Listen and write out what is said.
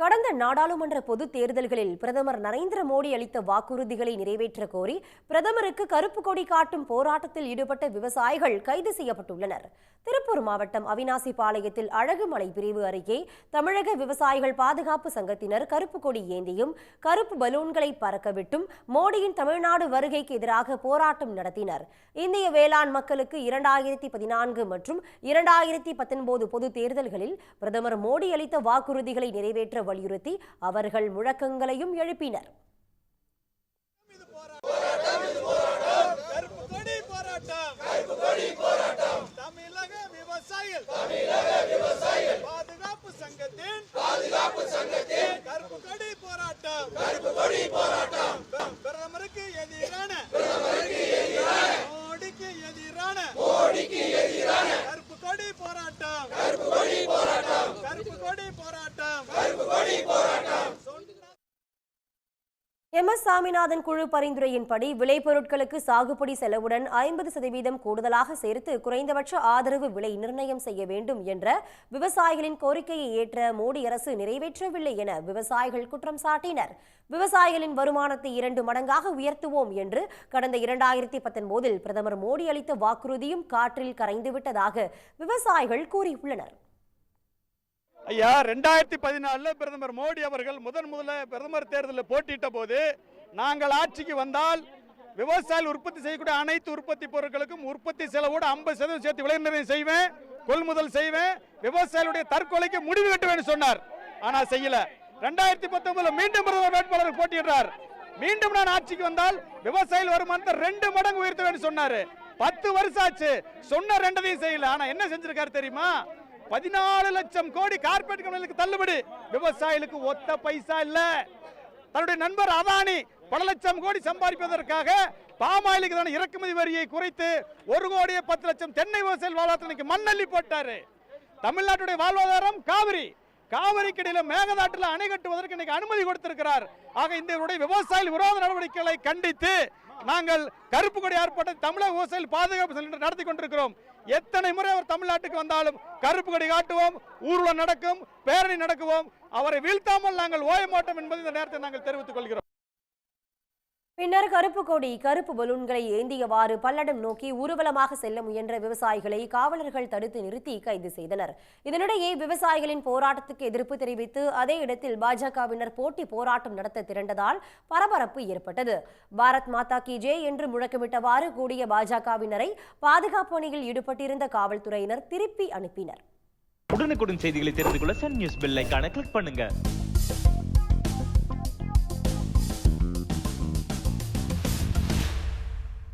கடந்த நாடாளுமன்ற பொதுத் தேர்தல்களில் பிரதமர் நரேந்திர மோடி அளித்த வாக்குறுதிகளை நிறைவேற்ற கோரி பிரதமருக்கு கருப்பு கொடி காட்டும் போராட்டத்தில் ஈடுபட்ட விவசாயிகள் கைது செய்யப்பட்டுள்ளனர். திருப்பூர் மாவட்டம் அவினாசி பாளையத்தில் அழகுமலை பிரிவு அருகே தமிழக விவசாயிகள் பாதுகாப்பு சங்கத்தினர் கருப்பு கொடி ஏந்தியும் கருப்பு பலூன்களை பறக்கவிட்டும் மோடியின் தமிழ்நாடு வருகைக்கு எதிராக போராட்டம் நடத்தினர். இந்திய வேளாண் மக்களுக்கு இரண்டாயிரத்தி பதினான்கு மற்றும் இரண்டாயிரத்தி பத்தொன்பது பொது தேர்தல்களில் பிரதமர் மோடி அளித்த வாக்குறுதிகளை நிறைவேற்ற வலியுறுத்தி அவர்கள் முழக்கங்களையும் எழுப்பினர். கருப்பு கொடி போராட்டம். கருப்பு கொடி போராட்டம் தமிழக பாதுகாப்பு சங்கத்தின் பாதுகாப்பு சங்கத்தின் கருப்பு கொடி போராட்டம் கருப்பு கொடி போராட்டம் பிரதமருக்கு எதிரான பிரதமருக்கு எதிரான மோடிக்கு எதிரான மோடிக்கு எதிரான கருப்பு கொடி போராட்டம் கருப்பு கொடி போராட்டம் கருப்பு கொடி போராட்டம் எம் எஸ் சாமிநாதன் குழு பரிந்துரையின்படி விளைபொருட்களுக்கு சாகுபடி செலவுடன் ஐம்பது சதவீதம் கூடுதலாக சேர்த்து குறைந்தபட்ச ஆதரவு விலை நிர்ணயம் செய்ய வேண்டும் என்ற விவசாயிகளின் கோரிக்கையை ஏற்ற மோடி அரசு நிறைவேற்றவில்லை என விவசாயிகள் குற்றம் சாட்டினர். விவசாயிகளின் வருமானத்தை இரண்டு மடங்காக உயர்த்துவோம் என்று கடந்த இரண்டாயிரத்தி பத்தொன்பதில் பிரதமர் மோடி அளித்த வாக்குறுதியும் காற்றில் கரைந்துவிட்டதாக விவசாயிகள் கூறியுள்ளனர். ஐயா ரெண்டாயிரத்தி பதினாலுல பிரதமர் மோடி அவர்கள் முதன் முதல்ல பிரதமர் தேர்தலில் போட்டியிட்ட போது நாங்கள் ஆட்சிக்கு வந்தால் விவசாயிகள் உற்பத்தி செய்யக்கூடிய அனைத்து உற்பத்தி பொருட்களுக்கும் உற்பத்தி செலவோடு ஐம்பது சதவீதம் சேர்த்து விலை நிர்ணயம் செய்வேன் கொள்முதல் செய்வேன் விவசாயிகளுடைய தற்கொலைக்கு முடிவு கட்டுவேன் சொன்னார். ஆனால் செய்யல. ரெண்டாயிரத்தி பத்தொன்பதுல மீண்டும் பிரதமர் வேட்பாளர் போட்டியிடுறார். மீண்டும் நான் ஆட்சிக்கு வந்தால் விவசாயிகள் வருமானத்தை ரெண்டு மடங்கு உயர்த்துவேன் சொன்னாரு. பத்து வருஷம் ஆச்சு. சொன்ன ரெண்டதையும் செய்யல. ஆனா என்ன செஞ்சிருக்காரு தெரியுமா? பதினாலு லட்சம் கோடி கார்பரேட் கம்பெனிகளுக்கு தள்ளுபடி. விவசாயிகளுக்கு ஒத்த பைசா இல்ல. தன்னுடைய நண்பர் அதானி பல லட்சம் கோடி சம்பாதிப்பதற்காக பாமாயிலுக்கு இறக்குமதி வரியை குறைத்து ஒரு கோடியே பத்து லட்சம் தென்னை விவசாயிகள் வாழ்வாதாரத்துக்கு மண்ணள்ளி போட்டாரு. தமிழ்நாட்டுடைய வாழ்வாதாரம் காவிரி. காவிரிக்கு இடையில மேகதாட்டில் அணை கட்டுவதற்கு இன்னைக்கு அனுமதி கொடுத்திருக்கிறார். ஆக இந்தியருடைய விவசாயிகள் விரோத நடவடிக்கைகளை கண்டித்து நாங்கள் கருப்பு கொடி ஏற்பட்ட தமிழக விவசாயிகள் பாதுகாப்பு சென்று நடத்தி கொண்டிருக்கிறோம். எத்தனை முறை அவர் தமிழ்நாட்டுக்கு வந்தாலும் கருப்பு கொடி காட்டுவோம் ஊர்வலம் நடக்கும் பேரணி நடக்குவோம் அவரை வீழ்த்தாமல் நாங்கள் ஓய மாட்டோம் என்பதை இந்த நேரத்தில் நாங்கள் தெரிவித்துக் கொள்கிறோம். பின்னர் கருப்பு கொடி கருப்பு பலூன்களை ஏந்தியவாறு பல்லடம் நோக்கி ஊர்வலமாக செல்ல முயன்ற விவசாயிகளை காவலர்கள் தடுத்து நிறுத்தி கைது செய்தனர். இதனிடையே விவசாயிகளின் போராட்டத்துக்கு எதிர்ப்பு தெரிவித்து அதே இடத்தில் பாஜகவினர் போட்டி போராட்டம் நடத்த திரண்டதால் பரபரப்பு ஏற்பட்டது. பாரத் மாதா கி ஜே என்று முழக்கமிட்டவாறு கூடிய பாஜகவினரை பாதுகாப்பு பணியில் ஈடுபட்டிருந்த காவல்துறையினர் திருப்பி அனுப்பினர். உடனுக்குடன் செய்திகளை தெரிந்து கொள்ள சன் நியூஸ் பெல் கிளிக் பண்ணுங்க.